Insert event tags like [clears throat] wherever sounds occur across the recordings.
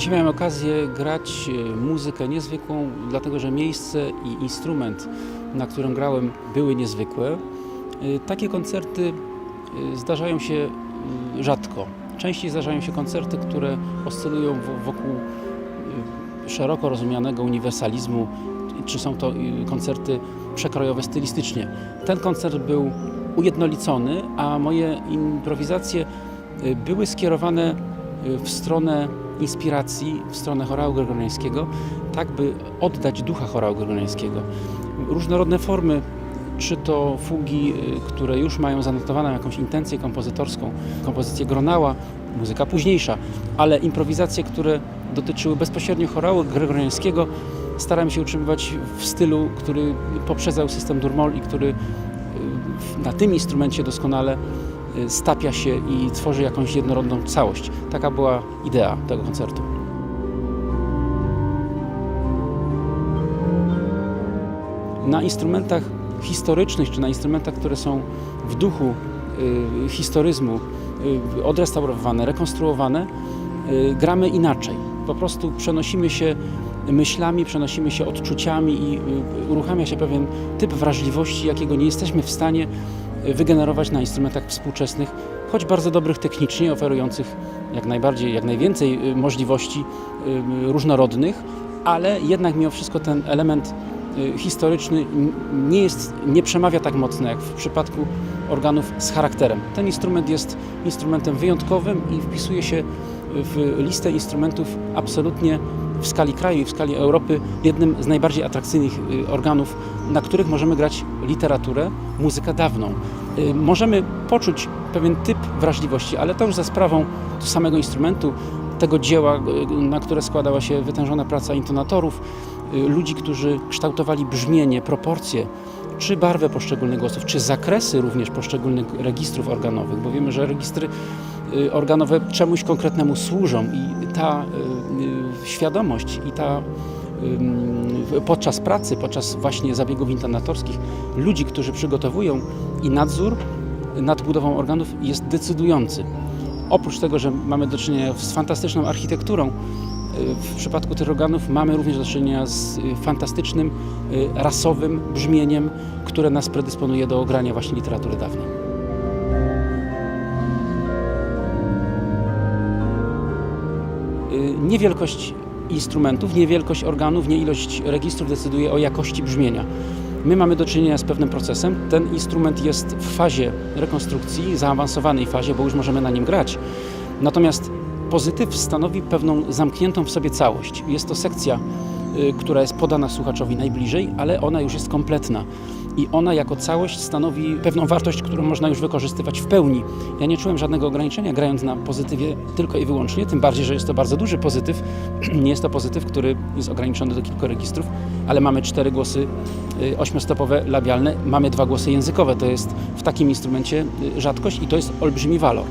Dzisiaj miałem okazję grać e, muzykę niezwykłą, dlatego że miejsce i instrument, na którym grałem, były niezwykłe. E, Takie koncerty e, zdarzają się rzadko. Częściej zdarzają się koncerty, które oscylują wo- wokół szeroko rozumianego uniwersalizmu, czy są to koncerty przekrojowe stylistycznie. Ten koncert był ujednolicony, a moje improwizacje były skierowane w stronę inspiracji, w stronę chorału gregoriańskiego, tak by oddać ducha chorału gregoriańskiego. Różnorodne formy, czy to fugi, y, które już mają zanotowaną jakąś intencję kompozytorską, kompozycję Gronała, muzyka późniejsza, ale improwizacje, które dotyczyły bezpośrednio chorału gregoriańskiego, starałem się utrzymywać w stylu, który poprzedzał system Durmol i który y, na tym instrumencie doskonale stapia się i tworzy jakąś jednorodną całość. Taka była idea tego koncertu. Na instrumentach historycznych, czy na instrumentach, które są w duchu y, historyzmu y, odrestaurowane, rekonstruowane, y, gramy inaczej. Po prostu przenosimy się myślami, przenosimy się odczuciami i y, uruchamia się pewien typ wrażliwości, jakiego nie jesteśmy w stanie y, wygenerować na instrumentach współczesnych, choć bardzo dobrych technicznie, oferujących jak najbardziej, jak najwięcej y, możliwości y, różnorodnych, ale jednak mimo wszystko ten element y, historyczny nie, jest, nie przemawia tak mocno jak w przypadku organów z charakterem. Ten instrument jest instrumentem wyjątkowym i wpisuje się w listę instrumentów absolutnie w skali kraju i w skali Europy jednym z najbardziej atrakcyjnych y, organów, na których możemy grać literaturę, muzykę dawną. Y, Możemy poczuć pewien typ wrażliwości, ale to już za sprawą samego instrumentu, tego dzieła, y, na które składała się wytężona praca intonatorów, ludzi, którzy kształtowali brzmienie, proporcje, czy barwę poszczególnych głosów, czy zakresy również poszczególnych registrów organowych, bo wiemy, że registry organowe czemuś konkretnemu służą i ta świadomość i ta podczas pracy, podczas właśnie zabiegów intonatorskich ludzi, którzy przygotowują i nadzór nad budową organów jest decydujący. Oprócz tego, że mamy do czynienia z fantastyczną architekturą, y, w przypadku tych organów mamy również do czynienia z y, fantastycznym, y, rasowym brzmieniem, które nas predysponuje do grania właśnie literatury dawnej. Nie wielkość instrumentów, nie wielkość organów, nie ilość registrów decyduje o jakości brzmienia. My mamy do czynienia z pewnym procesem. Ten instrument jest w fazie rekonstrukcji, zaawansowanej fazie, bo już możemy na nim grać. Natomiast pozytyw stanowi pewną zamkniętą w sobie całość. Jest to sekcja, y, która jest podana słuchaczowi najbliżej, ale ona już jest kompletna. I ona jako całość stanowi pewną wartość, którą można już wykorzystywać w pełni. Ja nie czułem żadnego ograniczenia grając na pozytywie tylko i wyłącznie, tym bardziej, że jest to bardzo duży pozytyw. [clears throat] Nie jest to pozytyw, który jest ograniczony do kilku registrów, ale mamy cztery głosy y, ośmiostopowe labialne, mamy dwa głosy językowe. To jest w takim instrumencie y, rzadkość i to jest olbrzymi walor.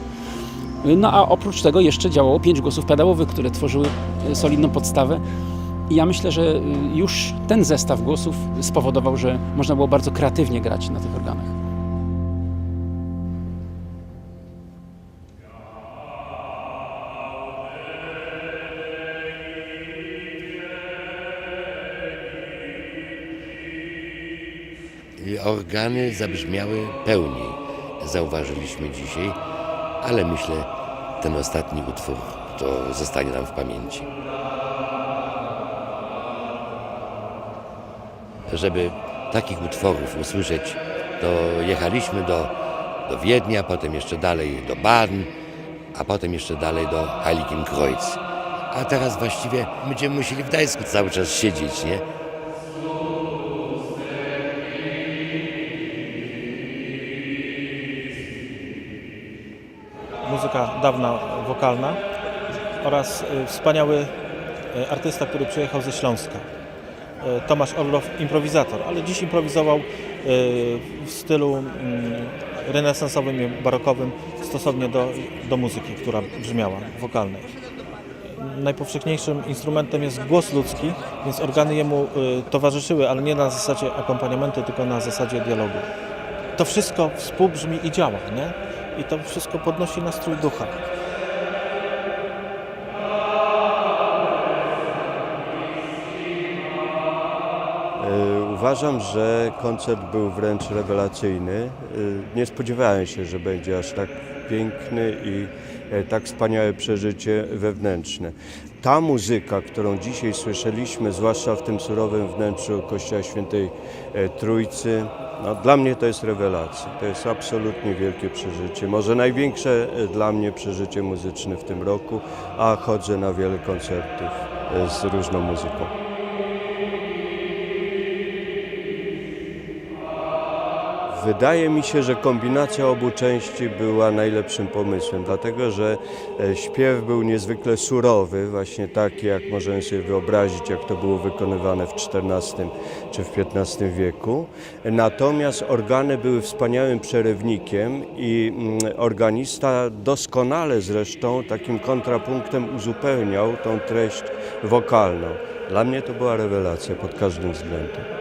No a oprócz tego jeszcze działało pięć głosów pedałowych, które tworzyły y, solidną podstawę. I ja myślę, że y, już ten zestaw głosów spowodował, że można było bardzo kreatywnie grać na tych organach. Organy zabrzmiały pełniej, zauważyliśmy dzisiaj, ale myślę, ten ostatni utwór to zostanie nam w pamięci. Żeby takich utworów usłyszeć, to jechaliśmy do, do Wiednia, potem jeszcze dalej do Baden, a potem jeszcze dalej do Heiligenkreuz. A teraz właściwie będziemy musieli w Gdańsku cały czas siedzieć, nie? muzyka dawna, wokalna oraz y, wspaniały y, artysta, który przyjechał ze Śląska. Y, Tomasz Orlow, improwizator, ale dziś improwizował y, w stylu mm, renesansowym i barokowym stosownie do, do muzyki, która brzmiała, wokalnej. Najpowszechniejszym instrumentem jest głos ludzki, więc organy jemu y, towarzyszyły, ale nie na zasadzie akompaniamentu, tylko na zasadzie dialogu. To wszystko współbrzmi i działa, nie? I to wszystko podnosi nastrój ducha. Uważam, że koncert był wręcz rewelacyjny. E, Nie spodziewałem się, że będzie aż tak piękny i e, tak wspaniałe przeżycie wewnętrzne. Ta muzyka, którą dzisiaj słyszeliśmy, zwłaszcza w tym surowym wnętrzu Kościoła Świętej e, Trójcy, no, dla mnie to jest rewelacja. To jest absolutnie wielkie przeżycie. Może największe e, dla mnie przeżycie muzyczne w tym roku, a chodzę na wiele koncertów z różną muzyką. Wydaje mi się, że kombinacja obu części była najlepszym pomysłem, dlatego że e, śpiew był niezwykle surowy, właśnie taki, jak możemy sobie wyobrazić, jak to było wykonywane w XIV czy w XV wieku. Natomiast organy były wspaniałym przerywnikiem i mm, organista doskonale zresztą takim kontrapunktem uzupełniał tą treść wokalną. Dla mnie to była rewelacja pod każdym względem.